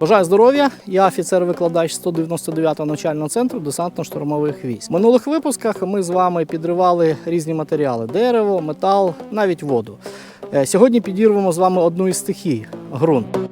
Бажаю здоров'я! Я офіцер-викладач 199-го навчального центру десантно-штурмових військ. В минулих випусках ми з вами підривали різні матеріали: дерево, метал, навіть воду. Е, Сьогодні підірвемо з вами одну із стихій ґрунт.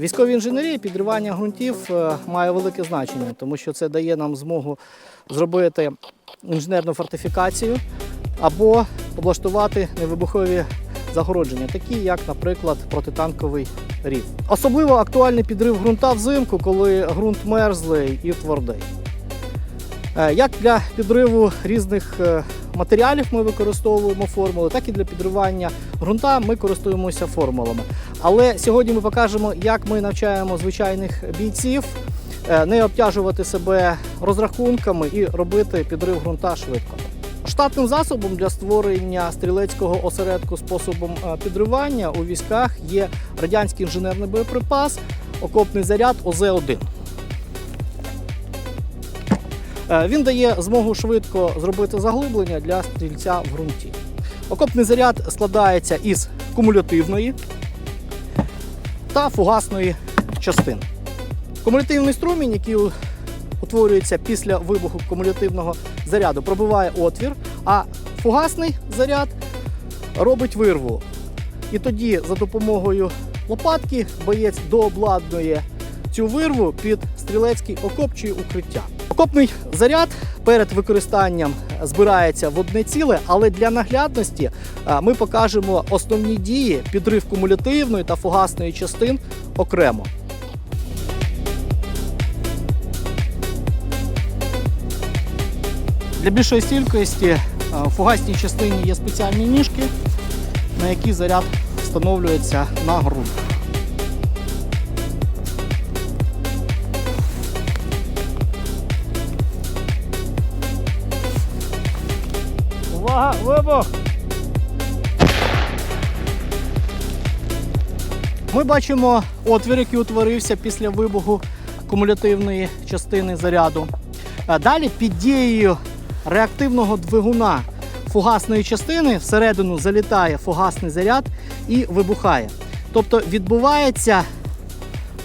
Військовій інженерії підривання ґрунтів е, має велике значення, тому що це дає нам змогу зробити інженерну фортифікацію або облаштувати невибухові загородження, такі як, наприклад, протитанковий рів. Особливо актуальний підрив ґрунта взимку, коли ґрунт мерзлий і твердий. Е, Як для підриву різних е, матеріалів ми використовуємо формули, так і для підривання ґрунта ми користуємося формулами. Але сьогодні ми покажемо, як ми навчаємо звичайних бійців е, не обтяжувати себе розрахунками і робити підрив ґрунта швидко. Штатним засобом для створення стрілецького осередку способом е, підривання у військах є радянський інженерний боєприпас, окопний заряд ОЗ-1. Е, Він дає змогу швидко зробити заглиблення для стрільця в ґрунті. Окопний заряд складається із кумулятивної та фугасної частини. Кумулятивний струмінь, який утворюється після вибуху кумулятивного заряду, пробиває отвір, а фугасний заряд робить вирву. І тоді за допомогою лопатки боєць дообладнує цю вирву під стрілецький окоп чи укриття. Окопний заряд перед використанням збирається в одне ціле, але для наглядності ми покажемо основні дії підрив кумулятивної та фугасної частин окремо. Для більшої стількості в фугасній частині є спеціальні ніжки, на які заряд встановлюється на ґрунт. Увага, вибух! Ми бачимо отвір, який утворився після вибуху кумулятивної частини заряду. Далі під дією реактивного двигуна фугасної частини всередину залітає фугасний заряд і вибухає. Тобто відбувається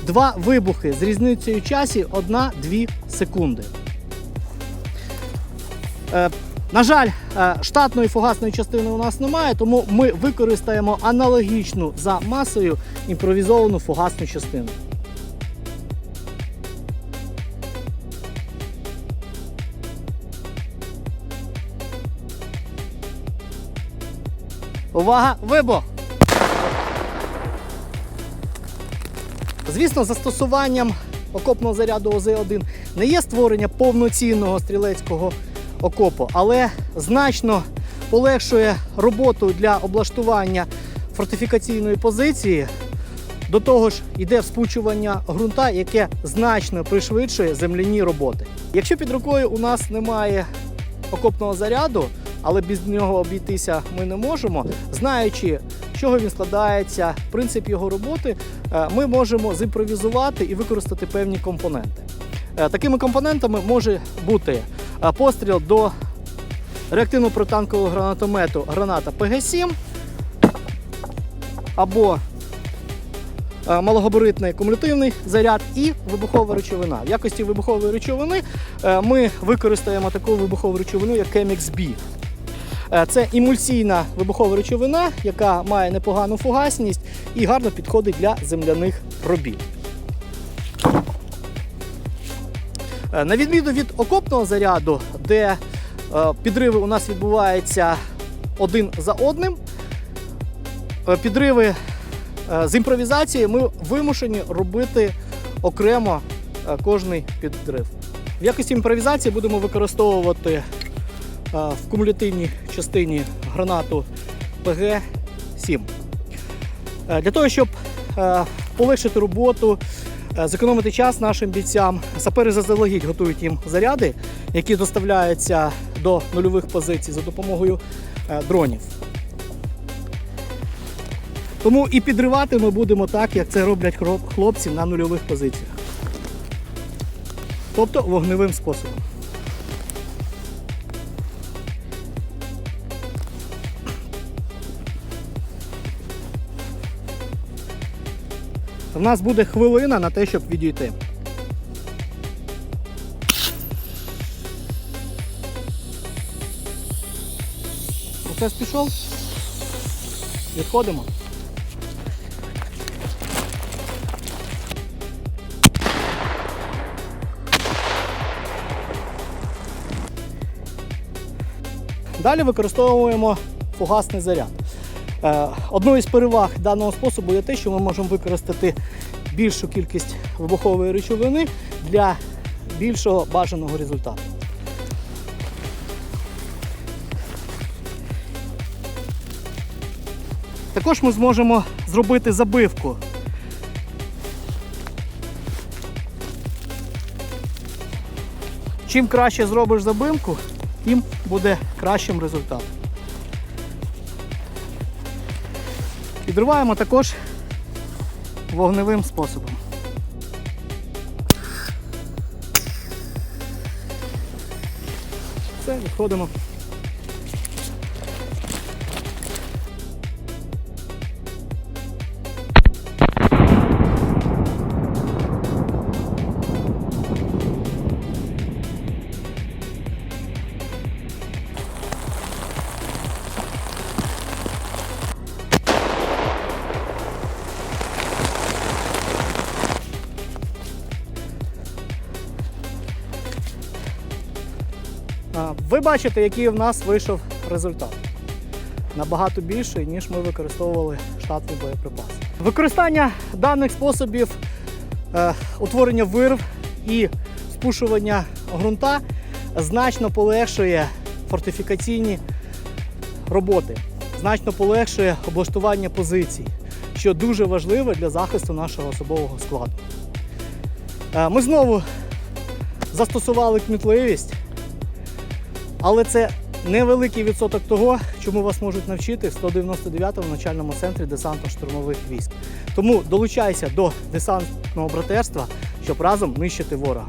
два вибухи з різницею часі 1-2 секунди. На жаль, е, штатної фугасної частини у нас немає, тому ми використаємо аналогічну за масою імпровізовану фугасну частину. Увага! Вибух! Звісно, застосуванням окопного заряду ОЗ-1 не є створення повноцінного стрілецького окопу, але значно полегшує роботу для облаштування фортифікаційної позиції. До того ж, йде вспучування ґрунта, яке значно пришвидшує земляні роботи. Якщо під рукою у нас немає окопного заряду, але без нього обійтися ми не можемо, знаючи, з чого він складається, принцип його роботи, е, ми можемо зімпровізувати і використати певні компоненти. Е, Такими компонентами може бути постріл до реактивно протанкового гранатомету граната ПГ-7 або е, малогабаритний кумулятивний заряд і вибухова речовина. В якості вибухової речовини е, ми використаємо таку вибухову речовину, як Chemix-B. Е, Це емульсійна вибухова речовина, яка має непогану фугасність і гарно підходить для земляних робіт. На відміну від окопного заряду, де е, підриви у нас відбуваються один за одним, е, підриви е, з імпровізації ми вимушені робити окремо е, кожний підрив. В якості імпровізації будемо використовувати е, в кумулятивній частині гранату ПГ-7. Е, Для того, щоб е, полегшити роботу, е, зекономити час нашим бійцям, сапери заздалегідь готують їм заряди, які доставляються до нульових позицій за допомогою е, дронів. Тому і підривати ми будемо так, як це роблять хлопці на нульових позиціях. Тобто вогневим способом. У нас буде хвилина на те, щоб відійти. Процес пішов. Відходимо. Далі використовуємо фугасний заряд. Е, Одною із переваг даного способу є те, що ми можемо використати більшу кількість вибухової речовини для більшого бажаного результату. Також ми зможемо зробити забивку. Чим краще зробиш забивку, тим буде кращим результатом. Підриваємо також вогневим способом. Все, відходимо. Ви бачите, який в нас вийшов результат. Набагато більший, ніж ми використовували штатний боєприпас. Використання даних способів е, утворення вирв і спушування ґрунта значно полегшує фортифікаційні роботи, значно полегшує облаштування позицій, що дуже важливо для захисту нашого особового складу. Е, Ми знову застосували кмітливість. Але це невеликий відсоток того, чому вас можуть навчити в 199-му навчальному центрі десантно-штурмових військ. Тому долучайся до десантного братерства, щоб разом нищити ворога.